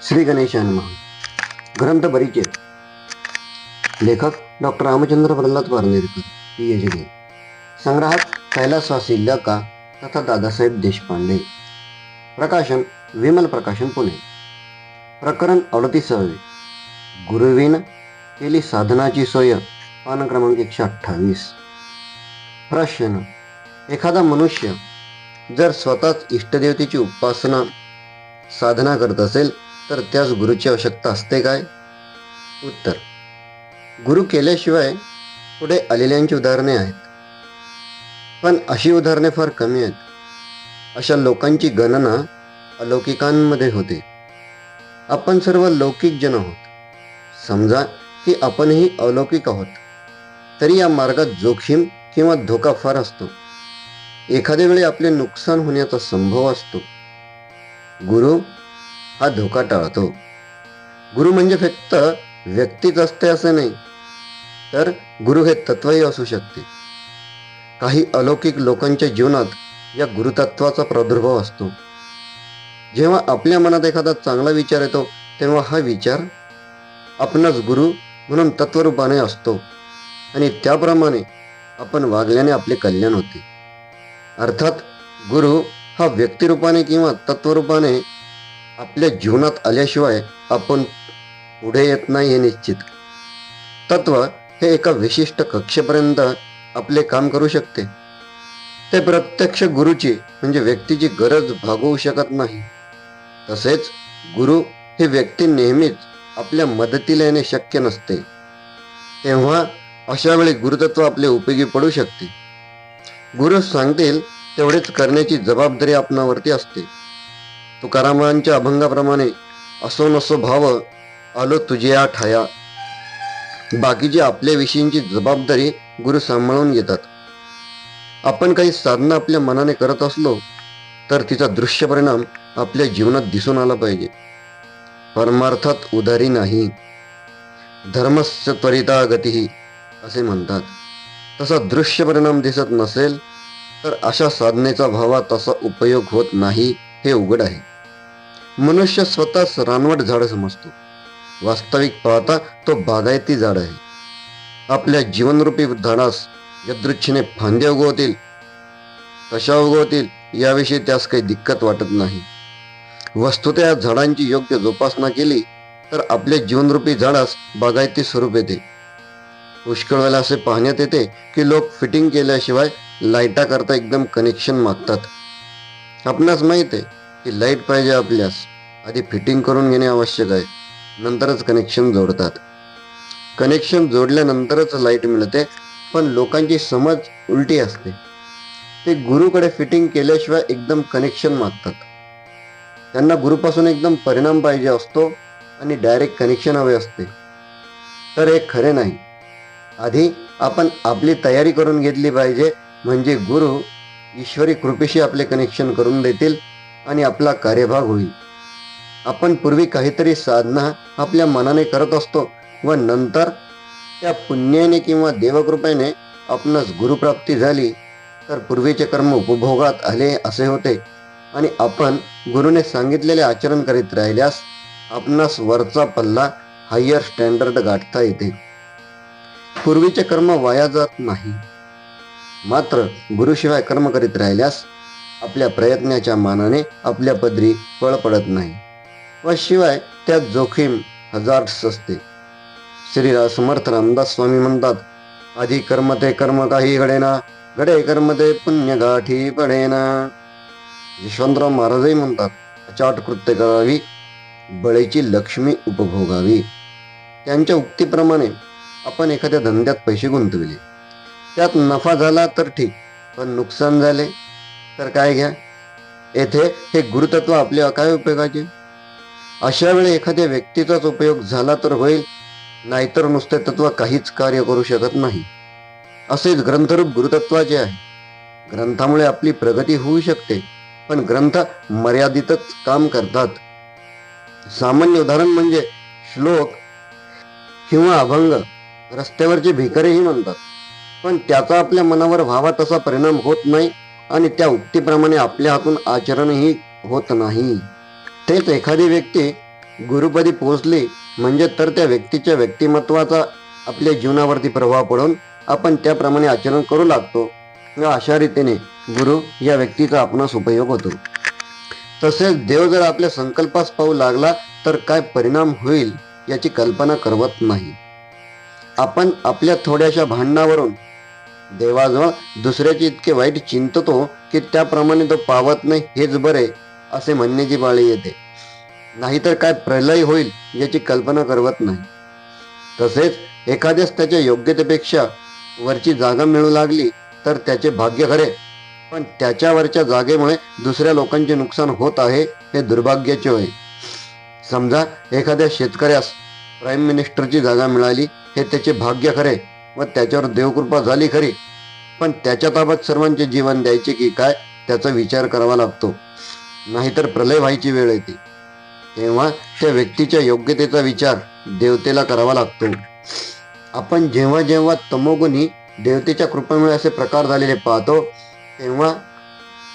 श्री गणेश हनुमान ग्रंथ परिचय. लेखक doctor Ramchandra Pralhad Warnerkar P H D संग्राहक कैलासवासी लका तथा दादासाहेब देशपांडे. प्रकाशन विमल प्रकाशन पुणे. प्रकरण अडतीसावे. गुरुवीन केली साधनाची सोय पान क्रमांक एकशे अठ्ठावीस. प्रश्न. एखादा मनुष्य जर स्वतःच इष्टदेवतेची उपासना साधना करत असेल तर त्यास गुरुची आवश्यकता असते काय? उत्तर. गुरु केल्याशिवाय पुढे आलेल्यांची उदाहरणे आहेत. पण अशी उदाहरणे फार कमी आहेत. अशा लोकांची गणना अलौकिकांमध्ये होते. आपण सर्व लौकिक जन आहोत. समजा की आपणही अलौकिक आहोत. तरी या मार्गात जोखीम किंवा धोका फार असतो. एखाद्या वेळी आपले नुकसान होण्याचा संभव असतो. गुरु हा धोका टाळतो. गुरु म्हणजे फक्त व्यक्तीच असते असे नाही तर गुरु हे तत्वही असू शकते. काही अलौकिक लोकांच्या जीवनात या गुरुतत्वाचा प्रादुर्भाव असतो. जेव्हा आपल्या मनात एखादा चांगला विचार येतो तेव्हा हा विचार आपणच गुरु म्हणून तत्वरूपाने असतो आणि त्याप्रमाणे आपण वागल्याने आपले कल्याण होते. अर्थात गुरु हा व्यक्तिरूपाने किंवा तत्वरूपाने आपल्या जीवनात आल्याशिवाय आपण पुढे येत नाही हे निश्चित. तत्व हे एका विशिष्ट कक्षेपर्यंत आपले काम करू शकते. ते प्रत्यक्ष गुरुची म्हणजे व्यक्तीची गरज भागवू शकत नाही. तसेच गुरु हे व्यक्ती नेहमीच आपल्या मदतीला येणे शक्य नसते. तेव्हा अशा वेळी गुरुतत्व आपले उपयोगी पडू शकते. गुरु सांगतील तेवढेच करण्याची जबाबदारी आपणावरती असते. तुकारामांच्या अभंगाप्रमाणे असो नसो भाव आलो तुझ्या ठाया. बाकीची आपल्याविषयींची जबाबदारी गुरु सांभाळून घेतात. आपण काही साधना आपल्या मनाने करत असलो तर तिचा दृश्य परिणाम आपल्या जीवनात दिसून आला पाहिजे. परमार्थात उदारी नाही. धर्मस्य त्वरिता गती असे म्हणतात. तसा दृश्य परिणाम दिसत नसेल तर अशा साधनेचा भावा तसा उपयोग होत नाही. हे उघड आहे. मनुष्य स्वतःच रानवट झाड समजतो. वास्तविक पाहता तो बागायती झाड आहे. आपल्या जीवनरूपी झाडास यदृच्छेने फांद्या उगवतील कशा उगवतील याविषयी त्यास काही दिक्कत वाटत नाही. वस्तुत या झाडांची योग्य जोपासना केली तर आपल्या जीवनरूपी झाडास बागायती स्वरूप येते. पुष्कळ वेळेला असे पाहण्यात येते की लोक फिटिंग केल्याशिवाय लाईटा करता एकदम कनेक्शन मागतात. आपणास माहीत आहे की लाइट पाहिजे आपल्यास. आधी फिटिंग करून घेणे आवश्यक आहे. नंतरच कनेक्शन जोडतात. कनेक्शन जोडल्यानंतरच लाइट मिळते पण लोकांची समज उलटी असते. ते गुरुकडे फिटिंग केल्याशिवाय एकदम कनेक्शन मागतात. त्यांना गुरुपासून एकदम परिणाम पाहिजे असतो आणि डायरेक्ट कनेक्शन हवे असते. तर हे खरे नाही. आधी आपण आपली तयारी करून घेतली पाहिजे म्हणजे गुरु ईश्वरी कृपेशी आपले कनेक्शन करून देतील आणि आपला कार्यभाग होईल. आपण पूर्वी काहीतरी साधना आपल्या मनाने करत असतो व नंतर त्या पुण्याने किंवा देवकृपेने आपणास गुरुप्राप्ती झाली तर पूर्वीचे कर्म उपभोगात आले असे होते. आणि आपण गुरुने सांगितलेले आचरण करीत राहिल्यास आपणास वरचा पल्ला हायर स्टँडर्ड गाठता येते. पूर्वीचे कर्म वाया जात नाही. मात्र गुरुशिवाय कर्म करीत राहिल्यास आपल्या प्रयत्नाच्या मानाने आपल्या पदरी फळ पडत नाही. व शिवाय त्यात जोखीम हजार्ड्स असते. श्री समर्थ रामदास स्वामी म्हणतात आधी कर्म ते कर्म काही घडेना घडे कर्म ते पुण्य गाठी पडेना. यशवंतराव महाराजही म्हणतात अचाट कृत्य करावी बळीची लक्ष्मी उपभोगावी. त्यांच्या उक्तीप्रमाणे आपण एखाद्या धंद्यात पैसे गुंतविले. त्यात नफा झाला तर ठीक पण नुकसान झाले तर काय घ्या. येथे हे गुरुतत्व आपल्या काय उपयोगाचे? अशा वेळी एखाद्या व्यक्तीचाच उपयोग झाला तर होईल नाहीतर नुसते तत्व काहीच कार्य करू शकत नाही. असेच ग्रंथरूप गुरुतत्वाचे आहे. ग्रंथामुळे आपली प्रगती होऊ शकते पण ग्रंथ मर्यादितच काम करतात. सामान्य उदाहरण म्हणजे श्लोक किंवा अभंग रस्त्यावरचे भिकारीही म्हणतात. पण त्याचा आपल्या मनावर व्हावा तसा परिणाम होत नाही आणि त्या उक्तीप्रमाणे आपल्या हातून आचरणही होत नाही. तेच एखादी व्यक्ती गुरुपदी पोहोचली म्हणजे तर त्या व्यक्तीच्या व्यक्तिमत्वाचा आपल्या जीवनावरती प्रभाव पडून आपण त्याप्रमाणे आचरण करू लागतो. अशा रीतीने गुरु या व्यक्तीचा आपणास उपयोग होतो. तसेच देव जर आपल्या संकल्पास पाहू लागला तर काय परिणाम होईल याची कल्पना करवत नाही. आपण आपल्या थोड्याशा भांडणावरून देवाजवळ दुसऱ्याचे इतके वाईट चिंततो की त्याप्रमाणे तो पावत नाही हेच बरे असे म्हणण्याची बाळी येते. नाहीतर काय प्रलय होईल याची कल्पना करवत नाही. तसेच एखाद्यास त्याच्या योग्यतेपेक्षा वरची जागा मिळू लागली तर त्याचे भाग्य खरे. पण त्याच्यावरच्या जागेमुळे दुसऱ्या लोकांचे नुकसान होत आहे हे दुर्भाग्याचे होय. समजा एखाद्या शेतकऱ्यास प्राईम मिनिस्टरची जागा मिळाली हे त्याचे भाग्य खरे. व त्याच्यावर देवकृपा झाली खरी. पण त्याच्या ताब्यात सर्वांचे जीवन द्यायचे की काय त्याचा विचार करावा लागतो. नाहीतर प्रलय व्हायची वेळ येते. तेव्हा त्या व्यक्तीच्या योग्यतेचा विचार देवतेला करावा लागतो. आपण जेव्हा जेव्हा तमोगुणी देवतेच्या कृपेमुळे असे प्रकार झालेले पाहतो तेव्हा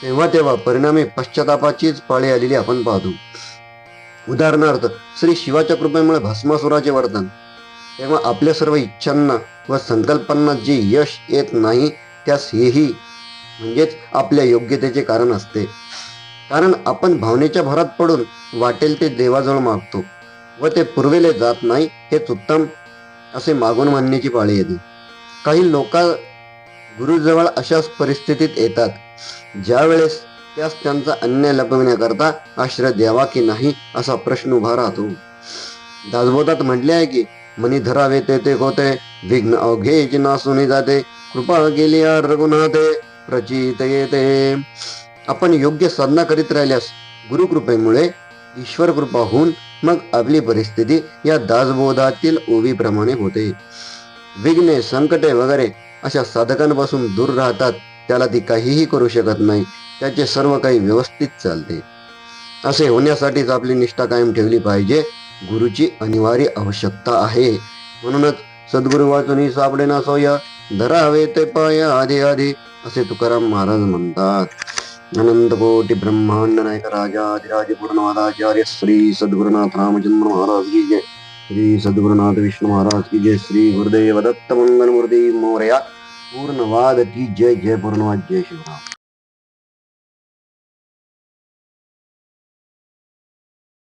तेव्हा तेव्हा परिणामी पश्चातापाचीच पाळी आलेली आपण पाहतो. उदाहरणार्थ श्री शिवाच्या कृपेमुळे भस्मासुराचे वर्तन. तेव्हा आपल्या सर्व इच्छांना व संकल्पांना जे यश येत नाही त्यास हेही म्हणजेच आपल्या योग्यतेचे कारण असते. कारण आपण भावनेच्या भरात पडून वाटेल ते देवाजवळ मागतो व ते पुरविले जात नाही हेच उत्तम असे मागून म्हणण्याची पाळी येते. काही लोक गुरुजवळ अशाच परिस्थितीत येतात ज्यावेळेस त्यास त्यांचा अन्याय लपविण्याकरता आश्रय द्यावा की नाही असा प्रश्न उभा राहतो. दासबोधात म्हटले आहे की मनी धरावे ते ते होते. विघ्न अवघे नासुनी जाते. कृपा केली रघुनाथे. प्रचित येते. आपण योग्य साधना करीत राहिल्यास गुरुकृपेमुळे ईश्वर कृपा होऊन मग आपली परिस्थिती या दासबोधातील ओवीप्रमाणे होते. विघ्ने संकटे वगैरे अशा साधकांपासून दूर राहतात. त्याला ती काहीही करू शकत नाही. त्याचे सर्व काही व्यवस्थित चालते. असे होण्यासाठीच आपली निष्ठा कायम ठेवली पाहिजे. गुरुची अनिवार्य आवश्यकता आहे. म्हणूनच सद्गुरु वाचून सापडे नसोया धरावे ते पाय आधी आधी असे तुकाराम महाराज म्हणतात. अनंत कोटी ब्रह्मांड नायक राजा अधिराज पूर्णवादाचार्य श्री सद्गुरुनाथ रामचंद्र महाराज की जय. श्री सद्गुरुनाथ विष्णु महाराज की जय. श्री गुरुदेव दत्त मंगल मूर्ती मोरया पूर्णवाद की जय जय पूर्णवाद जय शिवराम.